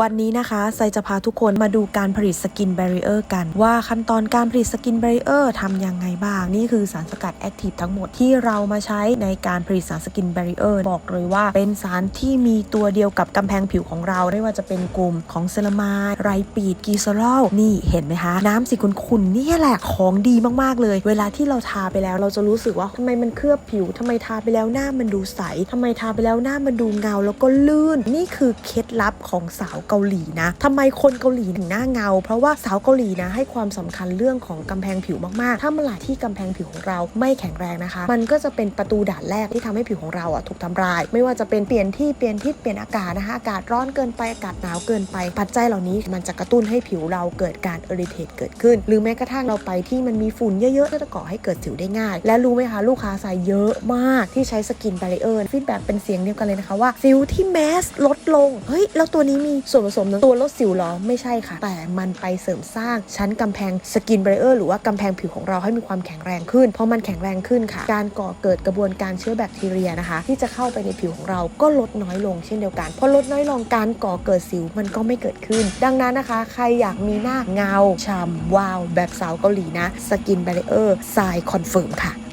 วันนี้นะคะไซจะพาทุกคนมาดูการผลิตสกินแบรีเออร์กัน ว่าขั้นตอนการผลิตสกินแบรีเออร์ทำยังไงบ้าง นี่คือสารสกัดแอคทีฟทั้งหมดที่เรามาใช้ในการผลิตสารสกินแบรีเออร์บอกเลยว่า เป็นสารที่มีตัวเดียวกับกำแพงผิวของเรา ไม่ว่าจะเป็นกลุ่มของเซรามายไรปีดกีซอรอลนี่เห็นไหมคะ น้ำสีขุ่นๆนี่แหละของดีมากๆเลย เวลาที่เราทาไปแล้วเราจะรู้สึกว่าทำไมมันเคลือบผิวทำไมทาไปแล้วหน้ามันดูใสทำไมทาไปแล้วหน้ามันดูเงา แล้วก็ลื่น นี่คือเคล็ดลับของสาวเกาหลีนะทำไมคนเกาหลีถึงหน้าเงา เพราะว่าสาวเกาหลีนะให้ความสำคัญเรื่องของกำแพงผิวมากๆ ถ้าเมื่อไหร่ที่กำแพงผิวของเราไม่แข็งแรงนะคะ มันก็จะเป็นประตูด่านแรกที่ทำให้ผิวของเราอะถูกทำลาย ไม่ว่าจะเป็นเปลี่ยนที่เปลี่ยนทิศเปลี่ยนอากาศนะคะอากาศร้อนเกินไปอากาศหนาวเกินไป ปัจจัยเหล่านี้มันจะกระตุ้นให้ผิวเราเกิดการเอริเทตเกิดขึ้น หรือแม้กระทั่งเราไปที่มันมีฝุ่นเยอะๆก็จะก่อให้เกิดสิวได้ง่าย และรู้ไหมคะลูกค้าใส่เยอะมากที่ใช้สกินบาริเออร์ฟีดแบ็กเป็นเสียงเดียวกันเลยนะคะว่าสิวที่แมสลดลงเฮ้ยแล้วตัวนี้มีส่วนผสมในตัวลดสิวหรอ ไม่ใช่ค่ะ แต่มันไปเสริมสร้างชั้นกำแพงสกินบาริเออร์หรือว่ากำแพงผิวของเราให้มีความแข็งแรงขึ้น เพราะมันแข็งแรงขึ้นค่ะ การก่อเกิดกระบวนการเชื้อแบคทีเรียนะคะ ที่จะเข้าไปในผิวของเราก็ลดน้อยลงเช่นเดียวกันพอลดน้อยลงการก่อเกิดสิวมันก็ไม่เกิดขึ้น ดังนั้นนะคะ ใครอยากมีหน้าเงาฉ่ำวาว แบบสาวเกาหลีนะสกินบาริเออร์ทรายคอนเฟิร์มค่ะ